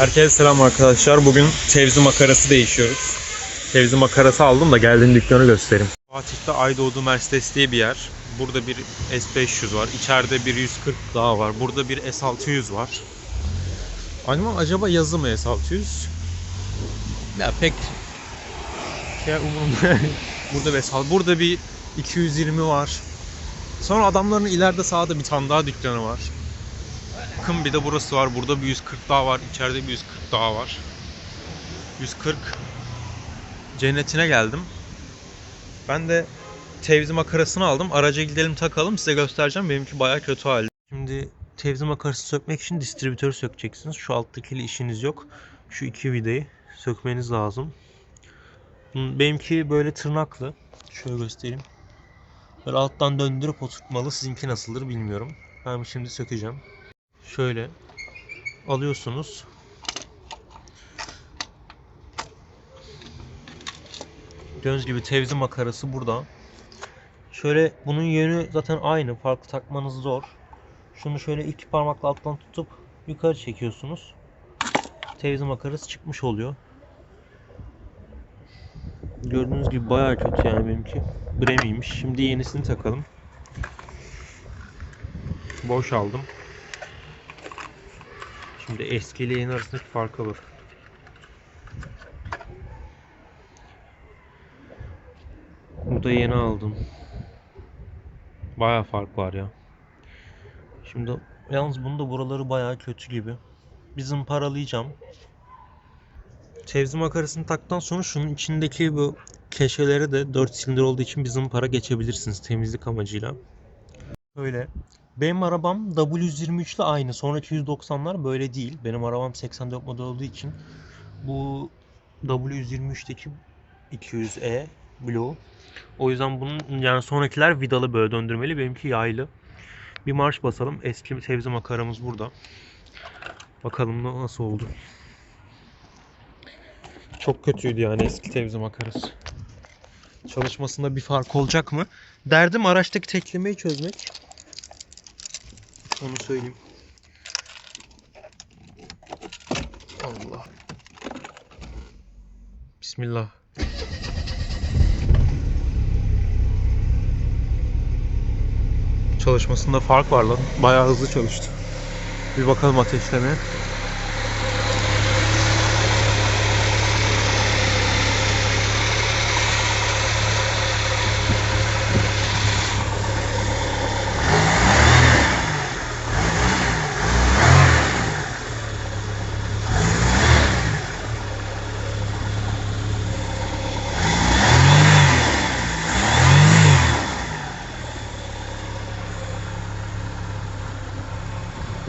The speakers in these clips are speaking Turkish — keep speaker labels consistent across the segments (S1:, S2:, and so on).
S1: Herkese selam arkadaşlar. Bugün tevzi makarası değişiyoruz. Tevzi makarası aldım da geldiğim dükkanı göstereyim. Fatih'te Aydoğdu Mercedes diye bir yer. Burada bir S500 var. İçeride bir 140 daha var. Burada bir S600 var. Ama acaba yazı mı S600? Ya pek şey umurumda. burada bir S600. Burada bir 220 var. Sonra adamların ileride sağda bir tane daha dükkanı var. Bakın bir de burası var. Burada bir 140 daha var. İçeride bir 140 daha var. 140 cennetine geldim. Ben de tevzi makarasını aldım. Araca gidelim takalım. Size göstereceğim. Benimki baya kötü halde. Şimdi tevzi makarası sökmek için distribütörü sökeceksiniz. Şu alttakiyle işiniz yok. Şu iki vidayı sökmeniz lazım. Benimki böyle tırnaklı. Şöyle göstereyim. Böyle alttan döndürüp oturtmalı. Sizinki nasıldır bilmiyorum. Ben şimdi sökeceğim. Şöyle alıyorsunuz. Gördüğünüz gibi tevzi makarası burada. Şöyle bunun yönü zaten aynı. Farklı takmanız zor. Şunu şöyle iki parmakla alttan tutup yukarı çekiyorsunuz. Tevzi makarası çıkmış oluyor. Gördüğünüz gibi bayağı kötü yani benimki. Bremiymiş. Şimdi yenisini takalım. Boş aldım. Şimdi eski ile yeni arasındaki farka bak. Bu da yeni aldım. Bayağı fark var ya. Şimdi yalnız bunda buraları bayağı kötü gibi. Bir zımparalayacağım. Tevzi makarasını taktıktan sonra şunun içindeki bu keşelere de 4 silindir olduğu için bir zımpara geçebilirsiniz temizlik amacıyla. Böyle. Benim arabam W123 ile aynı. Sonraki 190'lar böyle değil. Benim arabam 84 model olduğu için bu W123'teki 200E Blue. O yüzden bunun yani sonrakiler vidalı böyle döndürmeli. Benimki yaylı. Bir marş basalım. Eski tevzi makaramız burada. Bakalım nasıl oldu. Çok kötüydü yani eski tevzi makarası. Çalışmasında bir fark olacak mı? Derdim araçtaki teklemeyi çözmek. Onu söyleyeyim. Allah. Bismillah. Çalışmasında fark var lan. Bayağı hızlı çalıştı. Bir bakalım ateşlemeye.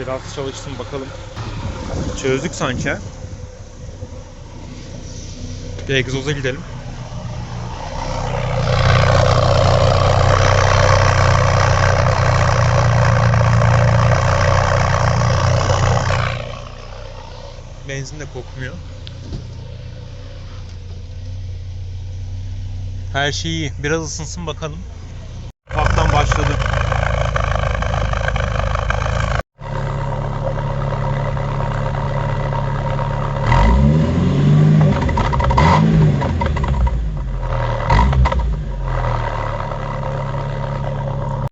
S1: Biraz çalıştım bakalım. Çözdük sanki. Bir egzoza gidelim. Benzin de kokmuyor. Her şey iyi. Biraz ısınsın bakalım.